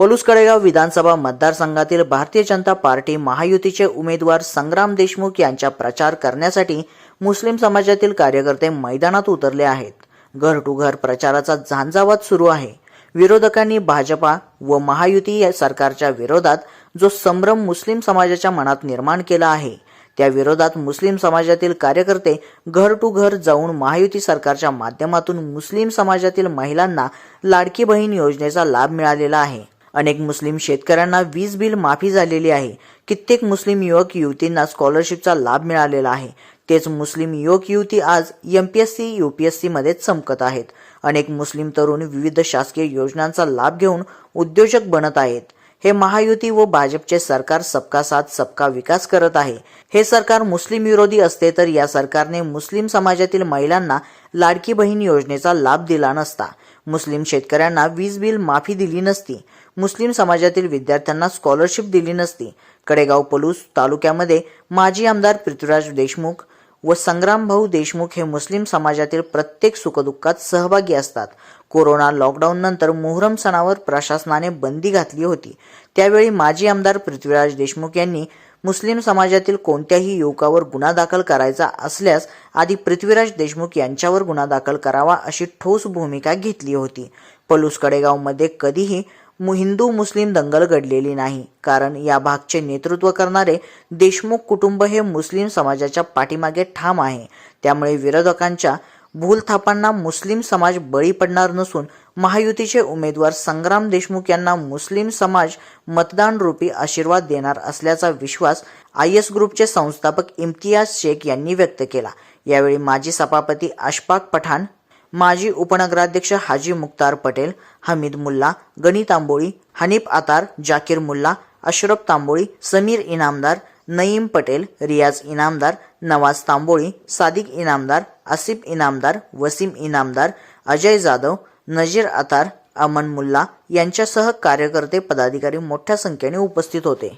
पलूस कडेगाव विधानसभा मतदारसंघातील भारतीय जनता पार्टी महायुतीचे उमेदवार संग्राम देशमुख यांचा प्रचार करण्यासाठी मुस्लिम समाजातील कार्यकर्ते मैदानात उतरले आहेत. घर टू घर प्रचाराचा झांजावात सुरू आहे. विरोधकांनी भाजपा व महायुती या सरकारच्या विरोधात जो संभ्रम मुस्लिम समाजाच्या मनात निर्माण केला आहे त्या विरोधात मुस्लिम समाजातील कार्यकर्ते घर टू घर जाऊन महायुती सरकारच्या माध्यमातून मुस्लिम समाजातील महिलांना लाडकी बहीण योजनेचा लाभ मिळालेला आहे. अनेक मुस्लिम शेतकऱ्यांना वीज बिल माफी झालेली आहे. कित्येक मुस्लिम युवक युवतींना स्कॉलरशिपचा लाभ मिळालेला आहे. तेच मुस्लिम युवक युवती आज M P S C U P S सीमध्ये चमकत आहेत. अनेक मुस्लिम तरुण विविध शासकीय योजनांचा लाभ घेऊन उद्योजक बनत आहेत. हे महायुती व भाजपचे सरकार सबका साथ सबका विकास करत आहे. हे सरकार मुस्लिम विरोधी असते तर या सरकारने मुस्लिम समाजातील महिलांना लाडकी बहीण योजनेचा लाभ दिला नसता. मुस्लिम शेतकऱ्यांना वीज बिल माफी दिली नसती. मुस्लिम समाजातील विद्यार्थ्यांना स्कॉलरशिप दिली नसती. कडेगाव पलूस तालुक्यामध्ये माजी आमदार पृथ्वीराज देशमुख व संग्राम भाऊ देशमुख हे मुस्लिम समाजातील प्रत्येक सुखदुःखात सहभागी असतात. कोरोना लॉकडाऊन नंतर मोहरम सणावर प्रशासनाने बंदी घातली होती. त्यावेळी माजी आमदार पृथ्वीराज देशमुख यांनी मुस्लिम समाजातील कोणत्याही युवकावर गुन्हा दाखल करायचा असल्यास आधी पृथ्वीराज देशमुख यांच्यावर गुन्हा दाखल करावा अशी ठोस भूमिका घेतली होती. पलूस कडेगावमध्ये कधीही मु- हिंदू मुस्लिम दंगल घडलेली नाही. कारण या भागचे नेतृत्व करणारे देशमुख कुटुंब हे मुस्लिम समाजाच्या पाठीमागे ठाम आहे. त्यामुळे विरोधकांच्या भूलथापांना मुस्लिम समाज बळी पडणार नसून महायुतीचे उमेदवार संग्राम देशमुख यांना मुस्लिम समाज मतदान रूपी आशीर्वाद देणार असल्याचा विश्वास आय एस ग्रुपचे संस्थापक इम्तियाज शेख यांनी व्यक्त केला. यावेळी माजी सभापती अशफाक पठाण माजी उपनगराध्यक्ष हाजी मुख्तार पटेल हमीद मुल्ला गणी तांबोळी हनीफ आतार जाकीर मुल्ला अशरफ तांबोळी समीर इनामदार नईम पटेल रियाज इनामदार नवाज तांबोळी सादिक इनामदार आसिफ इनामदार वसीम इनामदार अजय जाधव नजीर अतार अमन मुल्ला यांच्यासह कार्यकर्ते पदाधिकारी मोठ्या संख्येने उपस्थित होते.